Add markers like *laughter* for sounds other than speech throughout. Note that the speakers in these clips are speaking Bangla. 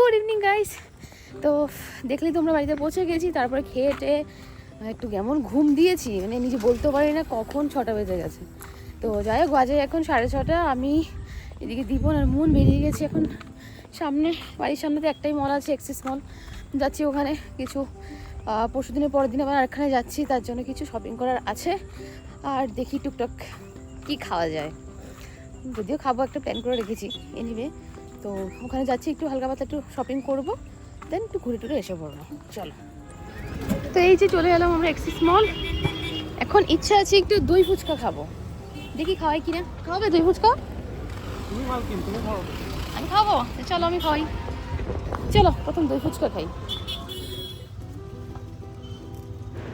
Good evening, guys. তো দেখলেই তোমরা বাড়িতে পৌঁছে গেছি, তারপরে খেয়ে টেয়ে একটু কেমন ঘুম দিয়েছি মানে নিজে বলতে পারি না কখন ছটা বেজে গেছে। তো যাই হোক, বাজে এখন সাড়ে ছটা, আমি এদিকে দীপন আর মন বেরিয়ে গেছি এখন সামনে, বাড়ির সামনে তো একটাই মল আছে এক্সিস মল যাচ্ছি ওখানে কিছু পরশু দিনের পরের দিন আবার আরেকখানে যাচ্ছি, তার জন্য কিছু শপিং করার আছে। আর দেখি টুকটাক কি খাওয়া যায়। যদিও খাব, একটা প্ল্যান করে রেখেছি এনিওয়ে তো ওখানে যাচ্ছি একটু হালকা পাতলা একটু শপিং করব দেন একটু ঘুরে টুরে এসে পড়ব চলো। তো এই যে চলে এলাম আমরা এক্সিস মল এখন ইচ্ছা আছে একটু দই ফুচকা খাব। দেখি খাওয়াই কিনা। খাওয়াবে দই ফুচকা? আমি খাব। চলো আমি খাওয়াই। চলো প্রথম দই ফুচকা খাই।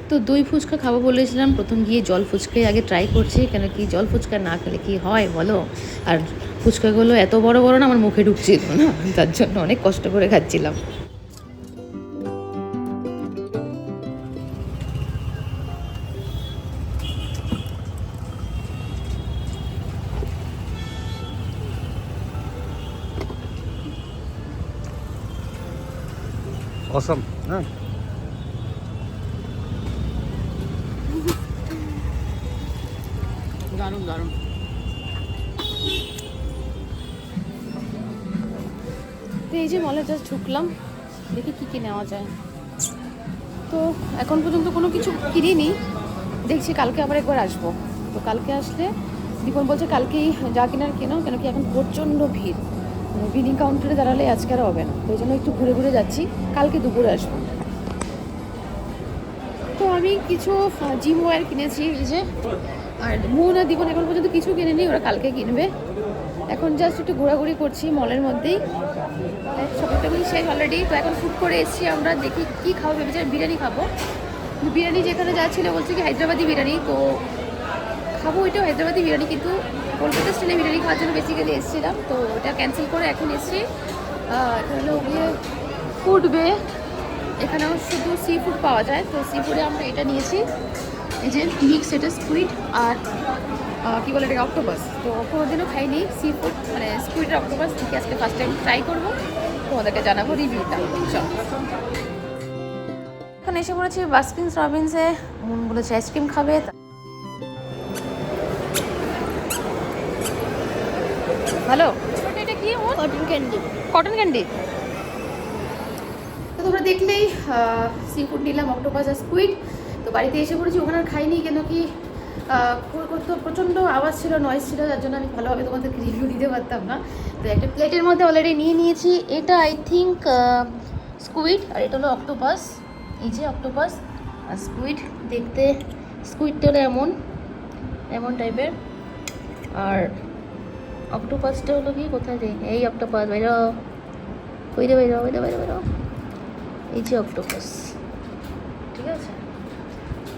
তো দই ফুচকা খাব বলেছিলাম প্রথম গিয়ে জল ফুচকাই আগে ট্রাই করছি কেন কি জল ফুচকা না খেলে কি হয় বলো? আর ফুচকাগুলো এত বড় বড় না আমার মুখে ঢুকছিল না তার জন্য অনেক কষ্ট করে খাচ্ছিলাম। অসম হ্যাঁ। দারুণ দারুণ। এই যে মলে জাস্ট ঢুকলাম, দেখি কী কী নেওয়া যায়। তো এখন পর্যন্ত কোনো কিছু কিনিনি, দেখছি কালকে আবার একবার আসব। তো কালকে আসলে দীপন বলছে কালকেই যা কেনার কেনো, কেন কি এখন প্রচণ্ড ভিড়। মানে বিলিং কাউন্টারে দাঁড়ালে আজকে আর হবে না। ওই জন্য একটু ঘুরে ঘুরে যাচ্ছি, কালকে দুপুরে আসব। তো আমি কিছু জিম ওয়্যার কিনেছি, এই যে। আর মন আর দীপন এখন পর্যন্ত কিছু কিনেনি, ওরা কালকে কিনবে। এখন জাস্ট একটু ঘোরাঘুরি করছি মলের মধ্যেই। শপিং টপিং শেষ অলরেডি তো এখন ফুড করে এসেছি আমরা, দেখি কি খাব ভেবেছিলাম বিরিয়ানি খাব। বিরিয়ানি যেখানে যা ছিল বলছে কি হায়দ্রাবাদি বিরিয়ানি, তো খাব ওইটাও হায়দ্রাবাদি বিরিয়ানি, কিন্তু কলকাতা স্টাইলে বিরিয়ানি খাওয়ার জন্য বেসিক্যালি এসেছিলাম, তো ওটা ক্যান্সেল করে এখন এসেছি। এটা হলো গিয়ে এখানেও শুধু সি ফুড পাওয়া যায়, তো সি ফুডে আমরা এটা নিয়েছি। এই যে মিক্স এটা স্কুইড আর কি বলে এটা অক্টোপাস তো কোনোদিনও খাইনি সি ফুড মানে স্কুইড অক্টোপাস থেকে আজকে ফার্স্ট টাইম ট্রাই করব। তোমাদেরকে জানাব রিভিউটা চল। এখন এসে পড়েছি বাস্কিন্স রবিন্সে মন বলেছে আইসক্রিম খাবে হ্যালো? এটা কি কটন ক্যান্ডি কটন ক্যান্ডি তো তোমরা দেখলেই সি ফুড নিলাম অক্টোপাস আর স্কুইড তো বাড়িতে এসে পড়েছি, ওখানে আর খাইনি, কেন কি তো প্রচণ্ড আওয়াজ ছিল নয়েজ ছিল, যার জন্য আমি ভালোভাবে তোমাদেরকে রিভিউ দিতে পারতাম না। তো একটা প্লেটের মধ্যে অলরেডি নিয়ে নিয়েছি, এটা আই থিঙ্ক স্কুইড আর এটা হলো অক্টোপাস এই যে অক্টোপাস আর স্কুইড দেখতে স্কুইডটা হলো এমন এমন টাইপের আর অক্টোপাসটা হলো কি, কোথায় যাই, এই অক্টোপাস বাইর ওই রে বাইর ওই রে বাইর বাইর এই যে অক্টোপাস ঠিক আছে?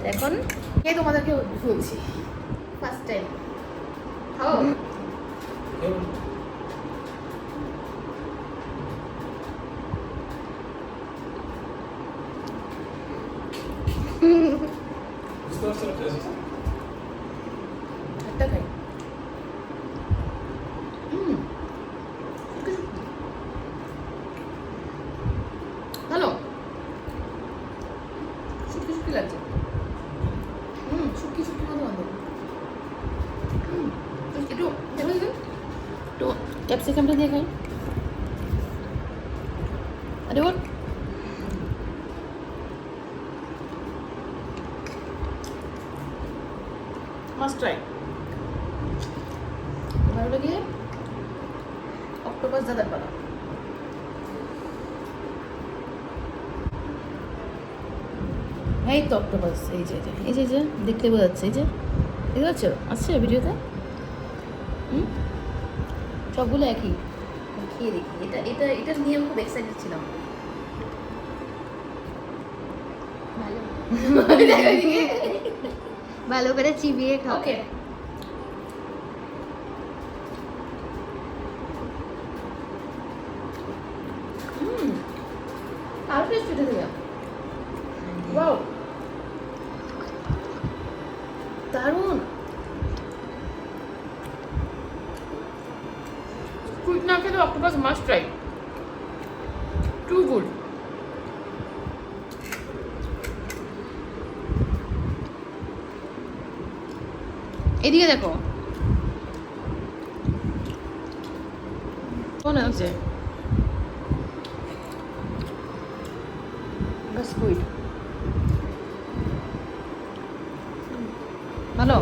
এখন কে তোমাদেরকে বলছি? ফার্স্ট টাইম খাও একটা খাই। ভালো। শুটকি শুটকি লাগছে হুম শুটকি শুটকি মতো গন্ধ হুম, একটু দেখো দেখো একটু ক্যাপসিকামটা দিয়ে খাই আরে ওর মাস্ট ট্রাই ভালো লাগে অক্টোপাস দাদার পালা। এই তো অক্টোপাস এই যে এই যে, এই যে দেখতে বোঝা যাচ্ছে এই যে। দেখতে পাচ্ছ? আসছে ভিডিওতে? হুম? সবগুলো একই। খেয়ে দেখি। এটা এটা এটা নিয়ে আমি খুব এক্সাইটেড ছিলাম। *laughs* ভালো। করে চিবিয়ে খাও। ওকে হুম। আরও টেস্ট এটা দিয়ে ওয়াও দারুণ octopus must try to good এদিকে দেখো। মনে হচ্ছে স্কুইড ভালো?